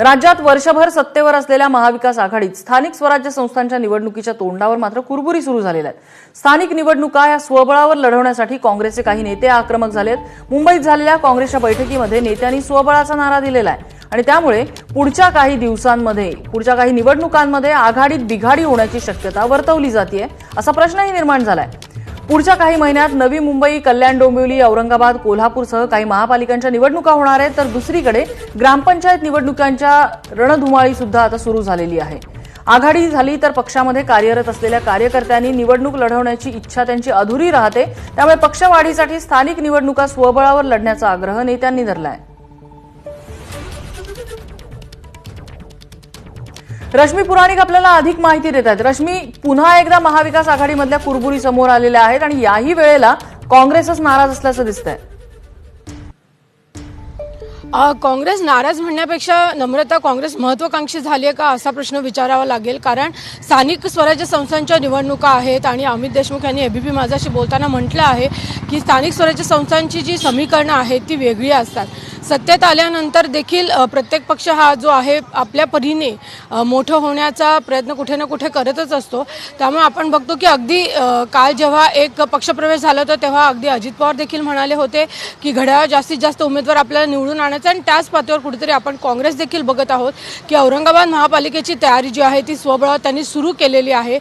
राज्यात वर्षभर सत्तेवर असलेल्या महाविकास आघाडीत स्थानिक स्वराज्य संस्थांच्या निवडणुकीच्या तोंडावर मात्र कुरबुरी सुरू झालेल्या आहेत. स्थानिक निवडणुका या स्वबळावर लढवण्यासाठी काँग्रेसचे काही नेते आक्रमक झालेत. मुंबईत झालेल्या काँग्रेसच्या बैठकीमध्ये नेत्यांनी स्वबळाचा नारा दिलेला आहे. आणि त्यामुळे पुढच्या काही दिवसांमध्ये पुढच्या काही निवडणुकांमध्ये आघाडीत बिघाडी होण्याची शक्यता वर्तवली जाते असा प्रश्नही निर्माण झालाय. पुढच्या काही महिन्यात नवी मुंबई कल्याण डोंबिवली औरंगाबाद कोल्हापूरसह काही महापालिकांच्या निवडणुका होणार आहेत. तर दुसरीकडे ग्रामपंचायत निवडणुकांच्या रणधुमाळी सुद्धा आता सुरू झालेली आहे. आघाडी झाली तर पक्षामध्ये कार्यरत असलेल्या कार्यकर्त्यांनी निवडणूक लढवण्याची इच्छा त्यांची अधुरी राहते. त्यामुळे पक्षवाढीसाठी स्थानिक निवडणुका स्वबळावर लढण्याचा आग्रह नेत्यांनी धरलाय. रश्मी पुराणिक आपल्याला अधिक माहिती देत आहेत. रश्मी पुन्हा एकदा महाविकास आघाडीमधल्या कुरबुरी समोर आलेल्या आहेत आणि याही वेळेला काँग्रेसच नाराज असल्याचं दिसतंय. आहे काँग्रेस नाराज म्हणण्यापेक्षा नम्रता काँग्रेस महत्वाकांक्षी झाली आहे का असा प्रश्न विचारावा लागेल. कारण स्थानिक स्वराज्य संस्थांच्या निवडणुका आहेत आणि अमित देशमुख यांनी एबीपी माझाशी बोलताना म्हटलं आहे की स्थानिक स्वराज्य संस्थांची जी समीकरणं आहेत ती वेगळी असतात. सत्तेत आल्यानंतर देखील प्रत्येक पक्ष हा जो आहे आपल्या परीने मोठं होण्याचा प्रयत्न कुठे ना कुठे करतच असतो. त्यामुळे आपण बघतो की अगदी काल जेव्हा एक पक्षप्रवेश झाला होता तेव्हा अगदी अजित पवार देखील म्हणाले होते की घड्याळ जास्तीत जास्त उमेदवार आपल्याला निवडून आणायचा आणि त्याच पातळीवर कुठेतरी आपण काँग्रेस देखील बघत आहोत की औरंगाबाद महापालिकेची तयारी जी आहे ती स्वबळावर त्यांनी सुरू केलेली आहे.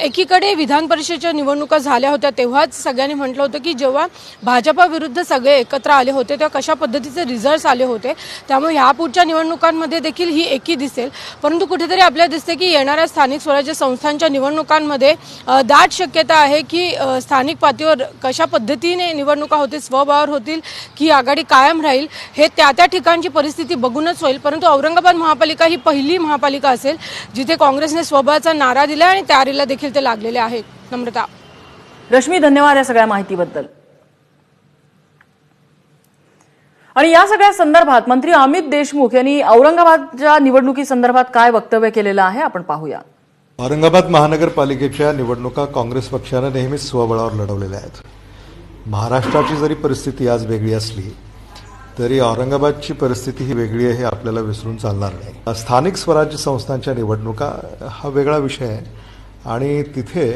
एकीकडे विधान परिषदेच्या निवडणुका झाल्या होत्या तेव्हाच सगळ्यांनी म्हटलं होतं की जेव्हा भाजपा विरुद्ध सगळे एकत्र आले होते तेव्हा कशा पद्धतीचे रिझल्ट्स आले होते त्यामुळे ह्या पुढच्या निवडणुकांमध्ये देखील ही एकी दिसेल परंतु कुठेतरी आपल्याला दिसते की येणाऱ्या स्थानिक स्वराज्य संस्थांच्या निवडणुकांमध्ये दाट शक्यता आहे की स्थानिक पातळीवर कशा पद्धतीने निवडणुका होतील स्वबळावर होतील की आघाडी कायम राहील हे त्या त्या ठिकाणची परिस्थिती बघूनच होईल परंतु औरंगाबाद महापालिका ही पहिली महापालिका असेल जिथे काँग्रेसने स्वबळाचा नारा दिला आणि तयारीला देखील ते लागलेले आहेत नम्रता रश्मी धन्यवाद या सगळ्या माहितीबद्दल आणि या सगळ्या संदर्भात मंत्री अमित देशमुख यांनी औरंगाबादच्या निवडणुकी संदर्भात काय वक्तव्य केलेलं आहे आपण पाहूया. औरंगाबाद महानगरपालिकेच्या निवडणुका काँग्रेस पक्षानं नेहमीच स्वबळावर लढवलेल्या आहेत. महाराष्ट्राची जरी परिस्थिती आज वेगळी असली तरी औरंगाबादची परिस्थिती ही वेगळी आहे हे आपल्याला विसरून चालणार नाही. स्थानिक स्वराज्य संस्थांच्या निवडणुका हा वेगळा विषय आहे आणि तिथे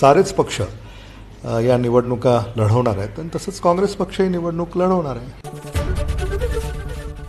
सारेच पक्ष या निवडणुका लढवणार आहेत आणि तसंच काँग्रेस पक्षही निवडणूक लढवणार आहे.